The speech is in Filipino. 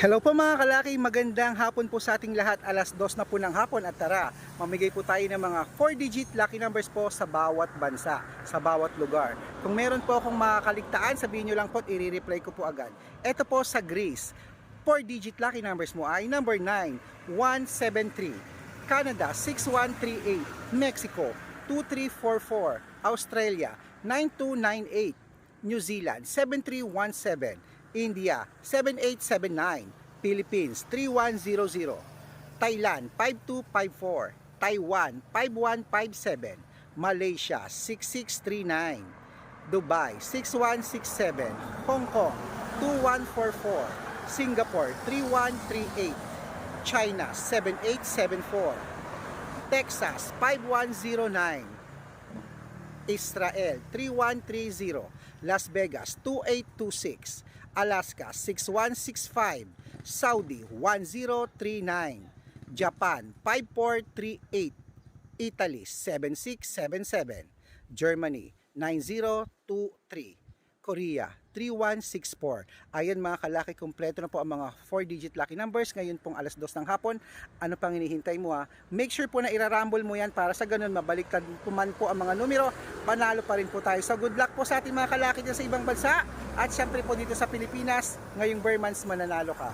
Hello po mga kalaki, magandang hapon po sa ating lahat. Alas dos na po ng hapon at tara, mamigay po tayo ng mga 4-digit lucky numbers po sa bawat bansa, sa bawat lugar. Kung meron po akong makakaligtaan, sabihin nyo lang po at i-reply ko po agad. Ito po sa Greece, 4-digit lucky numbers mo ay number 9, 173, Canada 6138, Mexico 2344, Australia 9298, New Zealand 7317, India 7879, Philippines 3100, Thailand 5254, Taiwan 5157, Malaysia 6639, Dubai 6167, Hong Kong 2144, Singapore 3138, China 7874, Texas 5109, Israel 3130, Las Vegas 2826, Alaska 6165, Saudi 1039, Japan 5438, Italy 7677, Germany 9023, Korea 3164. Ayan mga kalaki, kompleto na po ang mga 4-digit lucky numbers. Ngayon pong alas 2 ng hapon. Ano pang hinihintay mo ha? Make sure po na irarumble mo yan para sa ganun mabaliktad po man po ang mga numero. Panalo pa rin po tayo. So good luck po sa ating mga kalaki dyan sa ibang bansa. At syempre po dito sa Pilipinas, ngayong Burmans mananalo ka.